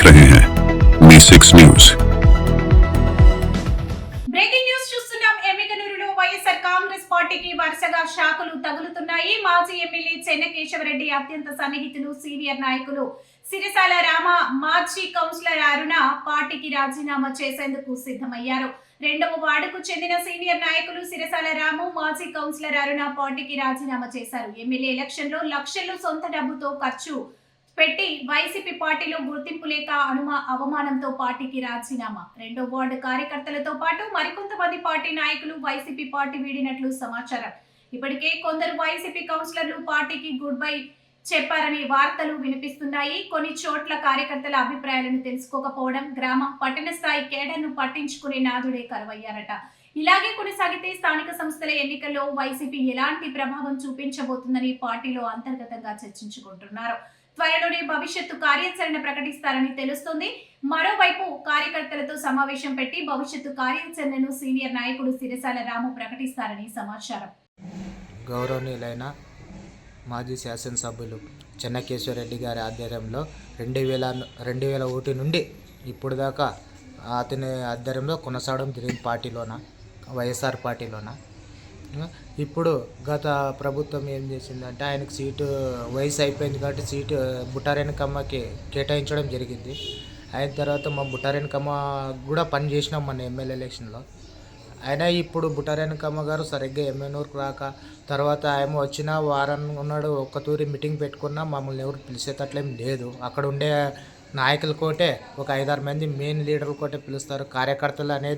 देख रहे हैं मी सिक्स न्यूज బ్రేకింగ్ న్యూస్ చూస్తున్నాం ఎమ్మిగనూరులో వైఎస్ఆర్ కాంగ్రెస్ పార్టీకి వరుసగా షాకులు తగులుతున్నాయి మాజీ ఎమ్మెల్యే చెన్నకేశవరెడ్డి అత్యంత సన్నిహితులు సీనియర్ నాయకులు సిరిసాల రామ మాజీ కౌన్సిలర్ అరుణ పార్టీకి రాజీనామా చేసేందుకు సిద్ధమయ్యారు రెండవ వార్డుకు చెందిన సీనియర్ నాయకులు సిరసాల రాము మాజీ కౌన్సిలర్ అరుణ పార్టీకి రాజీనామా చేశారు ఎమ్మెల్యే ఎలక్షన్ లో లక్షలు సొంత డబ్బుతో ఖర్చు పెట్టి వైసీపీ పార్టీలో గుర్తింపు లేక అనుమా అవమానంతో పార్టీకి రాజీనామా. రెండో వార్డు కార్యకర్తలతో పాటు మరికొంతమంది పార్టీ నాయకులు వైసీపీ పార్టీ వీడినట్లు సమాచారం. ఇప్పటికే కొందరు వైసీపీ కౌన్సిలర్లు పార్టీకి గుడ్ బై చెప్పారనే వార్తలు వినిపిస్తున్నాయి. కొన్ని చోట్ల కార్యకర్తల అభిప్రాయాలను తెలుసుకోకపోవడం గ్రామ పట్టణ స్థాయి కేడర్ను పట్టించుకునే నాదుడే కరువయ్యారట. ఇలాగే కొనసాగితే స్థానిక సంస్థల ఎన్నికల్లో వైసీపీ ఎలాంటి ప్రభావం చూపించబోతుందని పార్టీలో అంతర్గతంగా చర్చించుకుంటున్నారు. త్వరలోనే భవిష్యత్తు కార్యాచరణ ప్రకటిస్తారని తెలుస్తుంది. మరోవైపు కార్యకర్తలతో సమావేశం పెట్టి భవిష్యత్తు కార్యాచరణను సీనియర్ నాయకుడు సిరసాల రాము ప్రకటిస్తారని సమాచారం. గౌరవనీయులైన మాజీ శాసనసభ్యులు చెన్నకేశ్వరరెడ్డి గారి ఆధ్వర్యంలో రెండు వేల రెండు వేల ఒకటి నుండి ఇప్పుడు దాకా అతని ఆధ్వర్యంలో కొనసాగడం జరిగింది పార్టీలోన? వైఎస్ఆర్ పార్టీలోన? ఇప్పుడు గత ప్రభుత్వం ఏం చేసిందంటే ఆయనకు సీటు వయసు అయిపోయింది కాబట్టి సీటు బుట్టారెనకమ్మకి కేటాయించడం జరిగింది. అయిన తర్వాత మా బుట్టారెనకమ్మ కూడా పని చేసినాం మన ఎమ్మెల్యే ఎలక్షన్లో. అయినా ఇప్పుడు బుటారేణకమ్మ గారు సరిగ్గా ఎమ్మెనూరుకు రాక తర్వాత ఆయన వచ్చిన వారం ఉన్నాడు ఒక్కతూరి మీటింగ్ పెట్టుకున్నా మమ్మల్ని ఎవరు పిలిచేటట్లేం లేదు. అక్కడ ఉండే నాయకులు కోటే ఒక ఐదారు మంది మెయిన్ లీడర్లు కోటే పిలుస్తారు. కార్యకర్తలు అనేది